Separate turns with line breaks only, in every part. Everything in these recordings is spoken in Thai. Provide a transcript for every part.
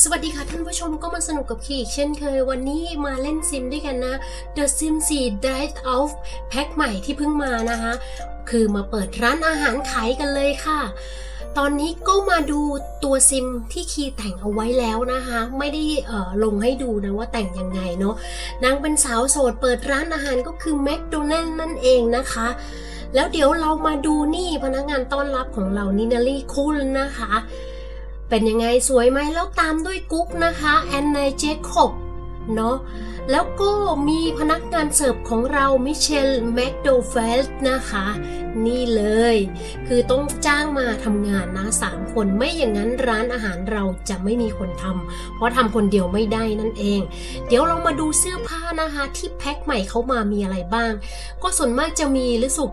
สวัสดีค่ะท่านผู้ชมก็มาสนุกกับคีอีกเช่นเคย วันนี้มาเล่นซิมด้วยกันนะ The Sim 4 Drive Out แพ็คใหม่ที่เพิ่งมานะคะ คือมาเปิดร้านอาหารขายกันเลยค่ะ ตอนนี้ก็มาดูตัวซิมที่คีแต่งเอาไว้แล้วนะคะ ไม่ได้เอ่อลงให้ดูนะว่าแต่งยังไงเนาะนางเป็นสาวโสดเปิดร้านอาหารก็คือแม d โดนัลนั่นเองนะคะแล้วเดี๋ยวเรามาดูนี่พนักงานต้อนรับของเรานินารีคุลนะคะ เป็นยังไงสวยไหมแล้วตามด้วยกุ๊กนะคะแอนนายเจคอบเนาะแล้วก็มีพนักงานเสิร์ฟของเรามิเชลแมคโดเฟลต์นะคะ นี่เลย คือต้องจ้างมาทำงานนะสามคนไม่อย่างนั้นร้านอาหารเราจะไม่มีคนทำเพราะทำคนเดียวไม่ได้นั่นเอง เดี๋ยวเรามาดูเสื้อผ้านะคะ ที่แพ็คใหม่เขามามีอะไรบ้าง ก็ส่วนมากจะมีหรือสุก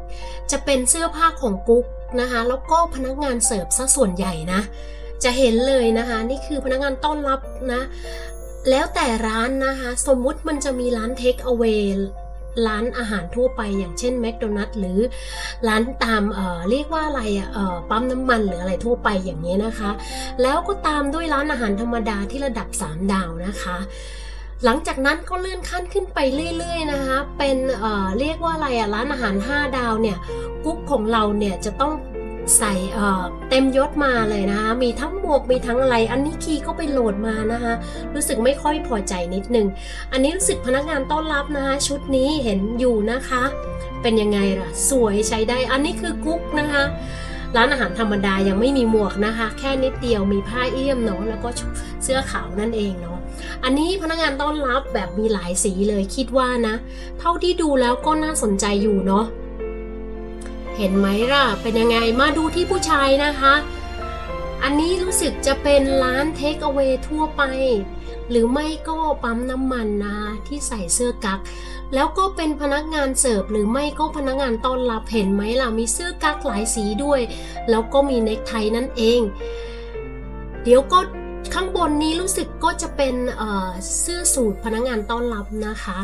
จะเป็นเสื้อผ้าของกุ๊กนะคะ แล้วก็พนักงานเสิร์ฟซะส่วนใหญ่นะ จะเห็นเลยนะคะ นี่คือพนักงานต้อนรับนะ แล้วแต่ร้านนะคะ สมมุติมันจะมีร้านเทคเอา a y ร้านอาหารทั่วไปอย่างเช่นแม d โดนั s หรือร้านตามเอ่อเรียกว่าอะไระเอ่อปั๊มน้ำมันหรืออะไรทั่วไปอย่างนี้นะคะ แล้วก็ตามด้วยร้านอาหารธรรมดาที่ระดับ 3 ดาวนะคะ หลังจากนั้นก็เลื่อนขั้นขึ้นไปเรื่อยๆนะคะ เป็นเอ่อเรียกว่าอะไรอะร้านอาหาร 5 ดาวเนี่ยกุ๊กของเราเนี่ยจะต้อง ใส่เอ่อเต็มยศมาเลยนะคะมีทั้งหมวกมีทั้งอะไร อันนี้คีก็ไปโหลดมานะคะรู้สึกไม่ค่อยพอใจนิดนึง อันนี้รู้สึกพนักงานต้อนรับนะคะชุดนี้เห็นอยู่นะคะ เป็นยังไงล่ะ สวยใช้ได้อันนี้คือกุ๊กนะคะร้านอาหารธรรมดายังไม่มีหมวกนะคะ แค่นิดเดียวมีผ้าเอี่ยมเนาะแล้วก็เสื้อขาวนั่นเองเนาะอันนี้พนักงานต้อนรับแบบมีหลายสีเลยคิดว่านะ เท่าที่ดูแล้วก็น่าสนใจอยู่เนาะ เห็นไหมล่ะ เป็นยังไงมาดูที่ผู้ชายนะคะ อันนี้รู้สึกจะเป็นร้านเทคเอา a y ทั่วไป หรือไม่ก็ปั๊มน้ำมันนะที่ใส่เสื้อกั๊กแล้วก็เป็นพนักงานเสิร์ฟหรือไม่ก็พนักงานต้อนรับเห็นไหมล่ะ มีเสื้อกั๊กหลายสีด้วย แล้วก็มีเนคไทนั่นเอง เดี๋ยวก็ข้างบนนี้รู้สึกก็จะเป็นเอ่อเสื้อสูทพนักงานต้อนรับนะคะ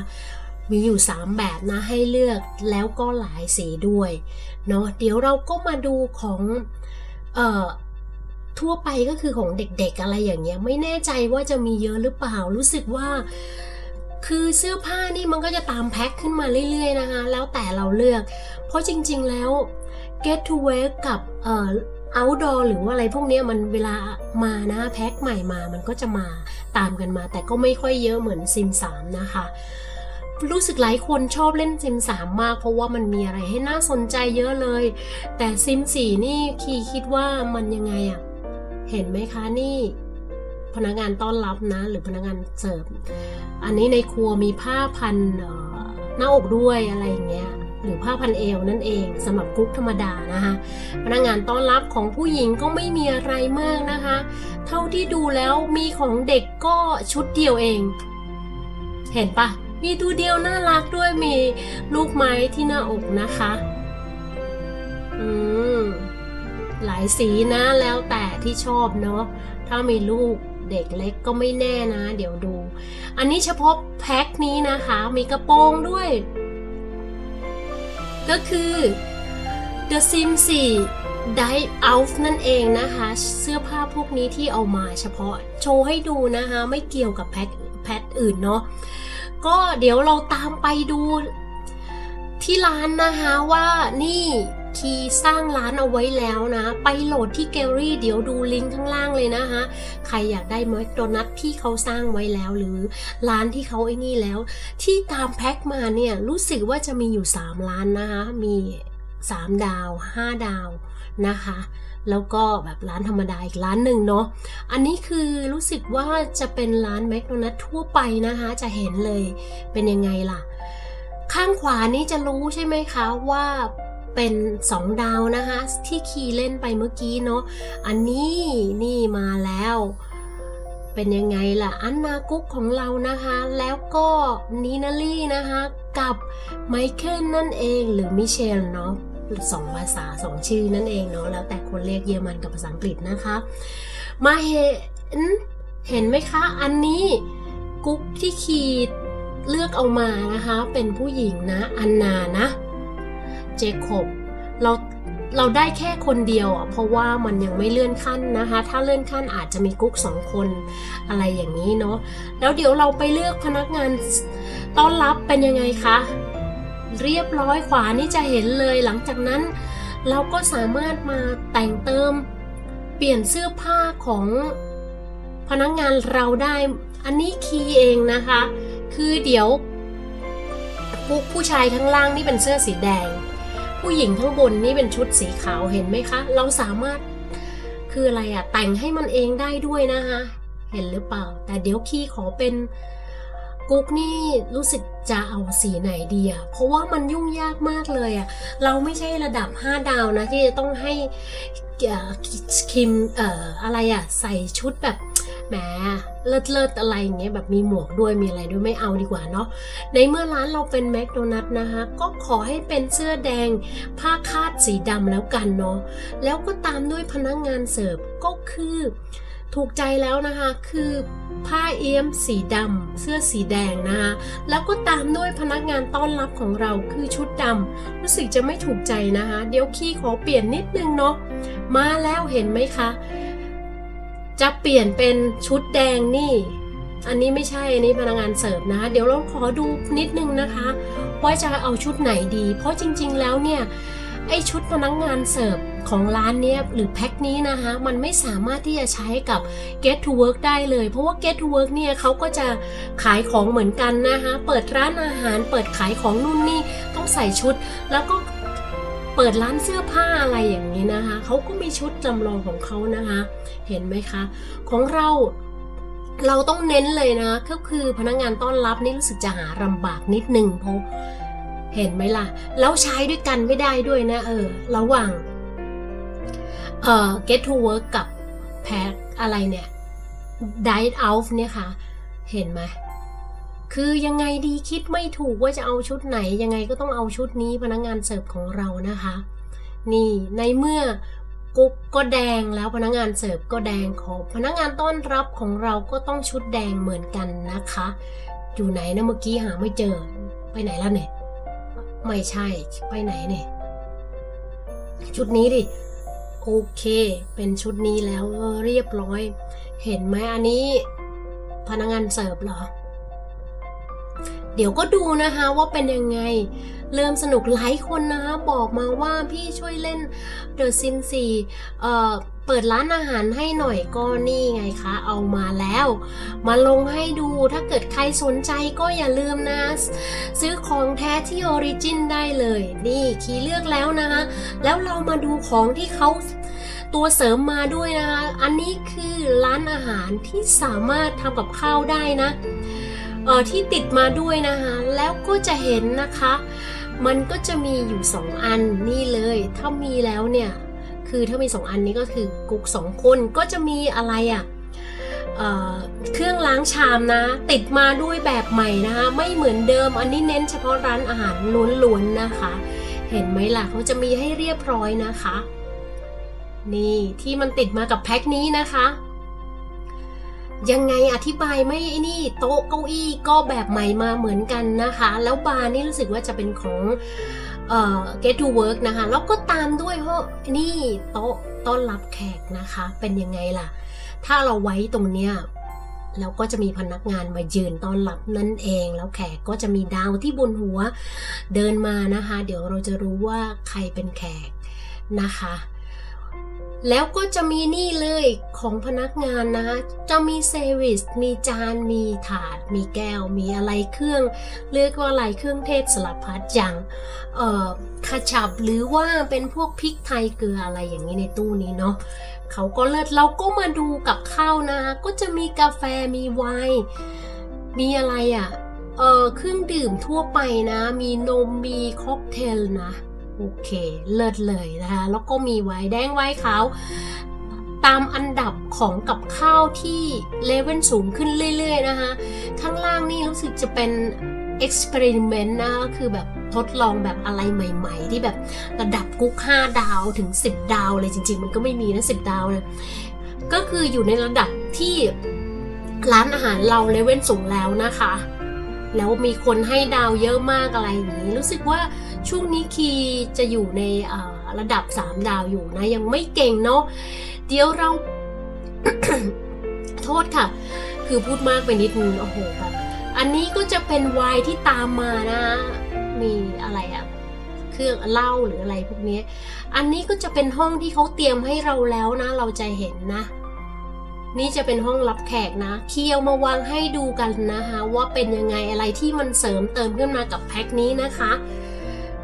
มีอยู่ 3 แบบนะให้เลือกแล้วก็หลายสีด้วยเนาะเดี๋ยวเราก็มาดูของเอ่อทั่วไปก็คือของเด็กๆอะไรอย่างเงี้ย ไม่แน่ใจว่าจะมีเยอะหรือเปล่ารู้สึกว่า คือเสื้อผ้านี่มันก็จะตามแพ็คขึ้นมาเรื่อยๆนะคะ แล้วแต่เราเลือก เพราะจริงๆแล้ว get to wear กับเอ่อ outdoor หรือว่าอะไรพวกนี้มันเวลามานะแพ็คใหม่มามันก็จะมาตามกันมา แต่ก็ไม่ค่อยเยอะเหมือนซิม3นะคะ รู้สึกหลายคนชอบเล่นซิม3มาก เพราะว่ามันมีอะไรให้น่าสนใจเยอะเลย แต่ซิม4นี่คีคิดว่ามันยังไงอะเห็นไหมคะนี่ พนักงานต้อนรับนะ หรือพนักงานเสิร์ฟอันนี้ในครัวมีผ้าพันหน้าอกด้วยอะไรอย่างเงี้ยหรือผ้าพันเอวนั่นเองสำหรับกุ๊กธรรมดานะคะพนักงานต้อนรับของผู้หญิงก็ไม่มีอะไรมากนะคะ เท่าที่ดูแล้วมีของเด็กก็ชุดเดียวเอง เห็นปะ มีตัวเดียวน่ารักด้วยมีลูกไม้ที่หน้าอกนะคะ อืม หลายสีนะแล้วแต่ที่ชอบเนาะ ถ้ามีลูกเด็กเล็กก็ไม่แน่นะ เดี๋ยวดู อันนี้เฉพาะแพ็คนี้นะคะ มีกระโปรงด้วย ก็คือ The Sims 4 Dive Out นั่นเองนะคะ เสื้อผ้าพวกนี้ที่เอามาเฉพาะโชว์ให้ดูนะคะ ไม่เกี่ยวกับแพ็คแพ็คอื่นเนาะ ก็เดี๋ยวเราตามไปดู ที่ร้านนะคะว่านี่คีสร้างร้านเอาไว้แล้วนะ ไปโหลดที่แกลลี่เดี๋ยวดูลิงก์ข้างล่างเลยนะคะ ใครอยากได้แมคโดนัทที่เขาสร้างไว้แล้วหรือร้านที่เขาไอ้นี่แล้ว ที่ตามแพ็คมาเนี่ยรู้สึกว่าจะมีอยู่ 3 ร้านนะคะมี 3 ดาว 5 ดาวนะคะ แล้วก็แบบร้านธรรมดาอีกร้านหนึ่งเนาะอันนี้คือรู้สึกว่าจะเป็นร้านแมคโดนัททั่วไปนะคะ จะเห็นเลยเป็นยังไงล่ะ ข้างขวานี้จะรู้ใช่ไหมคะว่าเป็น 2 ดาวนะคะ ที่คีย์เล่นไปเมื่อกี้เนาะอันนี้นี่มาแล้วเป็นยังไงล่ะ อันนากุ๊กของเรานะคะ แล้วก็นีนาลี่นะคะ กับไมเคิลนั่นเองหรือมิเชลเนาะ สองภาษาสองชื่อนั่นเองเนาะแล้วแต่คนเรียกเยอรมันกับภาษาอังกฤษนะคะ มาเห็นเห็นไหมคะ อันนี้กุ๊กที่ขีดเลือกเอามานะคะ เป็นผู้หญิงนะอันนานะเจคอบเราเราได้แค่คนเดียวอะเพราะว่ามันยังไม่เลื่อนขั้นนะคะ ถ้าเลื่อนขั้นอาจจะมีกุ๊กสองคนอะไรอย่างนี้เนาะแล้วเดี๋ยวเราไปเลือกพนักงานต้อนรับเป็นยังไงคะ เรียบร้อยขวานี่จะเห็นเลยหลังจากนั้น เราก็สามารถมาแต่งเติม เปลี่ยนเสื้อผ้าของพนักงานเราได้ อันนี้คีย์เองนะคะ คือเดี๋ยวผู้ผู้ชายข้างล่างนี่เป็นเสื้อสีแดง ผู้หญิงข้างบนนี่เป็นชุดสีขาวเห็นไหมคะ เราสามารถคืออะไรอะแต่งให้มันเองได้ด้วยนะคะ เห็นหรือเปล่า แต่เดี๋ยวคีย์ขอเป็น กุ๊กนี่รู้สึกจะเอาสีไหนดีอะเพราะว่ามันยุ่งยากมากเลยอะเราไม่ใช่ระดับ 5 ดาวนะที่จะต้องให้คิมเอ่ออะไรอะใส่ชุดแบบแหมเลิศเลิศๆอะไรอย่างเงี้ยแบบมีหมวกด้วยมีอะไรด้วยไม่เอาดีกว่าเนาะในเมื่อร้านเราเป็นแมคโดนัทนะคะก็ขอให้เป็นเสื้อแดง ผ้าคาดสีดำแล้วกันเนาะแล้วก็ตามด้วยพนักงานเสิร์ฟก็คือ ถูกใจแล้วนะคะ คือผ้าเอี้ยมสีดำเสื้อสีแดงนะคะแล้วก็ตามด้วยพนักงานต้อนรับของเราคือชุดดำรู้สึกจะไม่ถูกใจนะคะ เดี๋ยวคีขอเปลี่ยนนิดนึงเนาะมาแล้วเห็นไหมคะ จะเปลี่ยนเป็นชุดแดงนี่ อันนี้ไม่ใช่อันนี้พนักงานเสิร์ฟนะคะเดี๋ยวเราขอดูนิดนึงนะคะว่าจะเอาชุดไหนดี เพราะจริงๆแล้วเนี่ยไอชุดพนักงานเสิร์ฟ ของร้านเนี้ยหรือแพ็คนี้นะคะมันไม่สามารถที่จะใช้กับ Get to Work ได้เลย เพราะว่า Get to Work เนี่ยเขาก็จะขายของเหมือนกันนะคะเปิดร้านอาหารเปิดขายของนู่นนี่ต้องใส่ชุด แล้วก็เปิดร้านเสื้อผ้าอะไรอย่างนี้นะคะเขาก็มีชุดจำลองของเขานะคะ เห็นไหมคะ ของเราเราต้องเน้นเลยนะก็คือพนักงานต้อนรับนี่รู้สึกจะหาลำบากนิดนึงเพราะเห็นไหมล่ะ แล้วใช้ด้วยกันไม่ได้ด้วยนะเออ ระหว่าง เอ่อ get to work กับ pack อะไรเนี่ย diet out เนี่ยค่ะ เห็นไหมคือยังไงดีคิดไม่ถูกว่าจะเอาชุดไหน ยังไงก็ต้องเอาชุดนี้พนักงานเสิร์ฟของเรานะคะ นี่ในเมื่อกุ๊กก็แดงแล้วพนักงานเสิร์ฟก็แดงของพนักงานต้อนรับของเราก็ต้องชุดแดงเหมือนกันนะคะ อยู่ไหนนะเมื่อกี้หาไม่เจอ ไปไหนแล้วเนี่ย ไม่ใช่ไปไหนเนี่ย ชุดนี้ดิ โอเค เป็นชุดนี้แล้วเรียบร้อย เห็นไหมอันนี้ พนักงานเสิร์ฟเหรอ เดี๋ยวก็ดูนะคะว่าเป็นยังไง เริ่มสนุกหลายคนนะคะบอกมาว่าพี่ช่วยเล่น The Sim 4เอ่อ เปิดร้านอาหารให้หน่อยก็นี่ไงคะเอามาแล้ว มาลงให้ดูถ้าเกิดใครสนใจก็อย่าลืมนะ ซื้อของแท้ที่ Origin ได้เลย นี่คีเลือกแล้วนะคะแล้วเรามาดูของที่เขาตัวเสริมมาด้วยนะคะอันนี้คือร้านอาหารที่สามารถทำกับข้าวได้นะเออที่ติดมาด้วยนะคะ แล้วก็จะเห็นนะคะ มันก็จะมีอยู่ 2 อันนี่เลย ถ้ามีแล้วเนี่ย คือถ้ามี 2 อันนี้ก็คือกุ๊ก2คนก็จะมีอะไรอะ่ะเเครื่องล้างชามนะ ติดมาด้วยแบบใหม่นะคะไม่เหมือนเดิมอันนี้เน้นเฉพาะร้านอาหารล้วนๆนะคะ เห็นไหมล่ะเขาจะมีให้เรียบร้อยนะคะ นี่ที่มันติดมากับแพ็คนี้นะคะ ยังไงอธิบายไม่ไอ้นี่โต๊ะเก้าอี้ก็แบบใหม่มาเหมือนกันนะคะ แล้วบาร์นี่รู้สึกว่าจะเป็นของ เอ่อ get to work นะคะ แล้วก็ตามด้วยเพราะนี่โต๊ะต้อนรับแขกนะคะ เป็นยังไงล่ะ ถ้าเราไว้ตรงเนี้ยแล้วก็จะมีพนักงานมายืนต้อนรับนั่นเอง แล้วแขกก็จะมีดาวที่บนหัวเดินมานะคะ เดี๋ยวเราจะรู้ว่าใครเป็นแขกนะคะ แล้วก็จะมีนี่เลยของพนักงานนะจะมีเซอร์วิสมีจาน มีถาด มีแก้ว มีอะไรเครื่อง เรียกว่าอะไรเครื่องเทศสลับพัดอย่างเอ่อคาชับหรือว่าเป็นพวกพริกไทยเกลืออะไรอย่างนี้ในตู้นี้เนาะเขาก็เลิศเราก็มาดูกับข้าวนะคะก็จะมีกาแฟมีไวน์มีอะไรอะ่ะเออเครื่องดื่มทั่วไปนะ มีนมมีค็อกเทลนะ โอเค เลิศเลยนะคะ แล้วก็มีไวน์แดงไวน์ขาวตามอันดับของกับข้าวที่เลเวลสูงขึ้นเรื่อยๆนะคะ ข้างล่างนี่รู้สึกจะเป็น experiment นะคือแบบทดลองแบบอะไรใหม่ๆ ที่แบบระดับกุ๊ก 5 ดาวถึง 10 ดาวเลยจริง ๆ มันก็ไม่มีนะ 10 ดาวนะก็คืออยู่ในระดับที่ร้านอาหารเราเลเวลสูงแล้วนะคะ แล้วมีคนให้ดาวเยอะมากอะไรอย่างนี้ รู้สึกว่าช่วงนี้คีจะอยู่ในระดับ 3 ดาวอยู่นะ ยังไม่เก่งเนาะเดี๋ยวเรา โทษค่ะ คือพูดมากไปนิดนึงโอ้โหแบบอันนี้ก็จะเป็นวายที่ตามมานะ มีอะไรอะเครื่องเหล้าหรืออะไรพวกนี้ อันนี้ก็จะเป็นห้องที่เขาเตรียมให้เราแล้วนะ เราจะเห็นนะ นี่จะเป็นห้องรับแขกนะ เคียวมาวางให้ดูกันนะคะ ว่าเป็นยังไงอะไรที่มันเสริมเติมขึ้นมากับแพ็คนี้นะคะ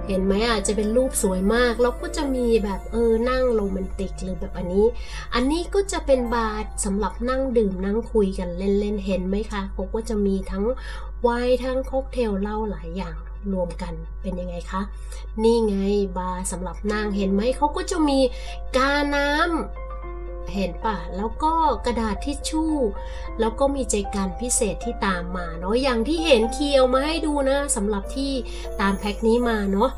เห็นไหมอะจะเป็นรูปสวยมาก แล้วก็จะมีแบบเออนั่งโรแมนติกหรือแบบอันนี้ อันนี้ก็จะเป็นบาร์สำหรับนั่งดื่มนั่งคุยกันเล่นๆเห็นไหมคะเขาก็จะมีทั้งไวน์ทั้งค็อกเทลเหล้าหลายอย่างรวมกันเป็นยังไงคะ นี่ไงบาร์สำหรับนั่งเห็นไหมเขาก็จะมีกาน้ำ เห็นป่ะแล้วก็กระดาษทิชชู่ แล้วก็มีใจกันพิเศษที่ตามมาเนาะอย่างที่เห็นเคียวมาให้ดูนะสำหรับที่ตามแพ็คนี้มาเนาะ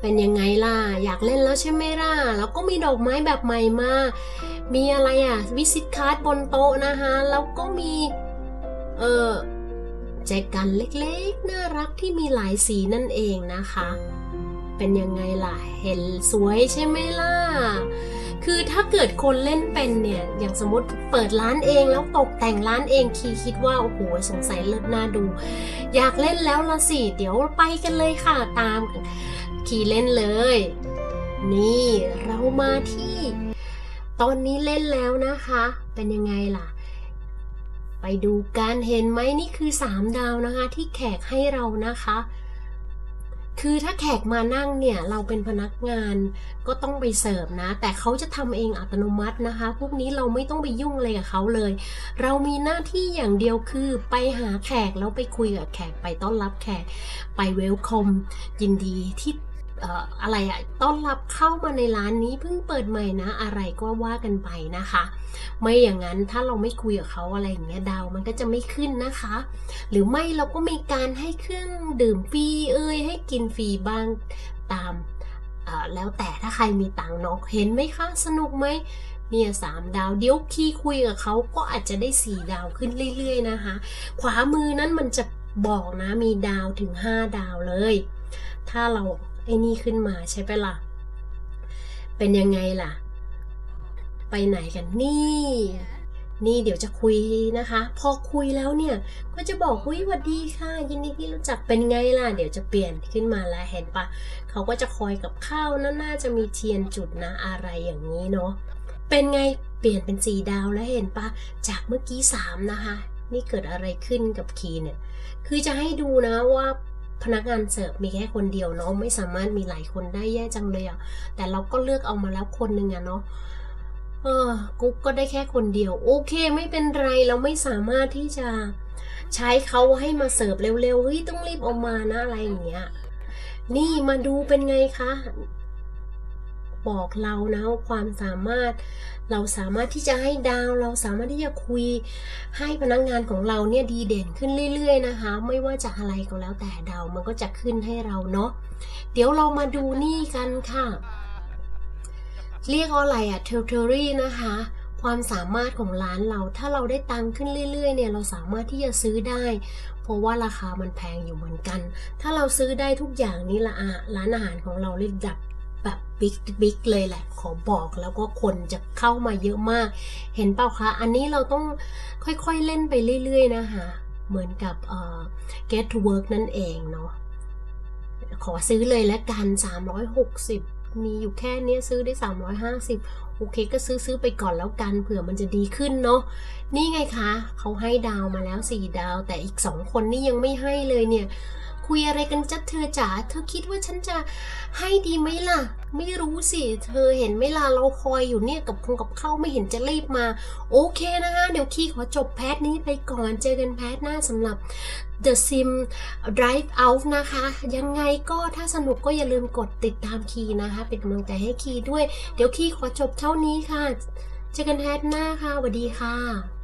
เป็นยังไงล่ะ อยากเล่นแล้วใช่ไหมล่ะ แล้วก็มีดอกไม้แบบใหม่มา มีอะไรอะ วิสิตการ์ดบนโต๊ะนะคะ แล้วก็มี เออแจกันเล็กๆ น่ารักที่มีหลายสีนั่นเองนะคะ เป็นยังไงล่ะ เห็นสวยใช่ไหมล่ะ คือถ้าเกิดคนเล่นเป็นเนี่ย อย่างสมมติเปิดร้านเองแล้วตกแต่งร้านเองคีคิดว่า โอ้โหสงสัยเลิศน่าดู อยากเล่นแล้วละสิ เดี๋ยวไปกันเลยค่ะตาม คีเล่นเลย นี่เรามาที่ ตอนนี้เล่นแล้วนะคะ เป็นยังไงล่ะไปดูการเห็นไหมนี่คือ 3 ดาวนะคะ ที่แขกให้เรานะคะ คือถ้าแขกมานั่งเนี่ยเราเป็นพนักงานก็ต้องไปเสิร์ฟนะ แต่เขาจะทำเองอัตโนมัตินะคะ พวกนี้เราไม่ต้องไปยุ่งอะไรกับเขาเลย เรามีหน้าที่อย่างเดียวคือไปหาแขกแล้วไปคุยกับแขกไปต้อนรับแขกไปเวลคอมยินดีที่ อะไรอะต้อนรับเข้ามาในร้านนี้เพิ่งเปิดใหม่นะ อะไรก็ว่ากันไปนะคะ ไม่อย่างนั้นถ้าเราไม่คุยกับเขาอะไรอย่างเงี้ยดาวมันก็จะไม่ขึ้นนะคะ หรือไม่เราก็มีการให้เครื่องดื่มฟรีเอ้ยให้กินฟรีบ้างตามแล้วแต่ถ้าใครมีตังค์เนาะเห็นไหมคะ สนุกไหมเนี่ยสามดาวเดี๋ยวคีคุยกับเขาก็อาจจะได้สี่ดาวขึ้นเรื่อยๆนะคะ ขวามือนั้นมันจะบอกนะมีดาวถึงห้าดาวเลย ถ้าเรา ไอ้นี่ขึ้นมาใช่ไหมล่ะ เป็นยังไงล่ะ ไปไหนกันนี่ นี่เดี๋ยวจะคุยนะคะ พอคุยแล้วเนี่ย ก็จะบอกหุ้ยวัดดีค่ะ ยินดีที่รู้จักเป็นไงล่ะ เดี๋ยวจะเปลี่ยนขึ้นมาแล้วเห็นปะเขาก็จะคอยกับข้าวนั่นน่าจะมีเทียนจุดนะอะไรอย่างนี้เนาะเป็นไงเปลี่ยนเป็นสีดาวแล้วเห็นปะจากเมื่อกี้สามนะคะ นี่เกิดอะไรขึ้นกับคีเนี่ย คือจะให้ดูนะว่า พนักงานเสิร์ฟมีแค่คนเดียวเนาะไม่สามารถมีหลายคนได้แย่จังเลยอะแต่เราก็เลือกเอามาแล้วคนหนึ่งอะเนาะเออกุ๊กก็ได้แค่คนเดียว โอเคไม่เป็นไรเราไม่สามารถที่จะใช้เขาให้มาเสิร์ฟเร็วๆเฮ้ยต้องรีบเอามานะอะไรอย่างเงี้ยนี่มาดูเป็นไงคะ บอกเรานะว่าความสามารถ เราสามารถที่จะให้ดาวเราสามารถที่จะคุย ให้พนักงานของเราเนี่ยดีเด่นขึ้นเรื่อย ๆ นะคะ ไม่ว่าจะอะไรก็แล้วแต่ดาวมันก็จะขึ้นให้เราเนาะเดี๋ยวเรามาดูนี่กันค่ะ เรียกอะไรอะเทอร์เทอรี่นะคะความสามารถของร้านเราถ้าเราได้ตังค์ขึ้นเรื่อยๆเนี่ยเราสามารถที่จะซื้อได้ เพราะว่าราคามันแพงอยู่เหมือนกัน ถ้าเราซื้อได้ทุกอย่างนี่ละอะร้านอาหารของเราเรียกดับ แบบบิ๊กบิ๊กเลยแหละ ขอบอกแล้วก็คนจะเข้ามาเยอะมาก เห็นเปล่าคะ อันนี้เราต้องค่อยๆเล่นไปเรื่อย ๆ นะคะเหมือนกับเอ่อ get to work นั่นเองเนาะขอซื้อเลยแล้วกัน 360 มีอยู่แค่เนี้ยซื้อได้ 350 โอเคก็ซื้อซื้อไปก่อนแล้วกันเผื่อมันจะดีขึ้นเนาะนี่ไงคะ เขาให้ดาวมาแล้ว 4 ดาว แต่อีก 2 คนนี่ยังไม่ให้เลยเนี่ย คุยอะไรกันจัดเธอจ๋าเธอคิดว่าฉันจะให้ดีไหมล่ะ ไม่รู้สิ เธอเห็นไหมล่ะเราคอยอยู่เนี่ยกับคงกับเข้าไม่เห็นจะรีบมา โอเคนะคะเดี๋ยวคีขอจบแพทนี้ไปก่อนเจอกันแพทหน้าสำหรับ The Sim Drive Out นะคะ ยังไงก็ถ้าสนุกก็อย่าลืมกดติดตามคีนะคะ เป็นกำลังใจให้คีด้วย เดี๋ยวคีขอจบเท่านี้ค่ะ เจอกันแพทหน้าค่ะสวัสดีค่ะ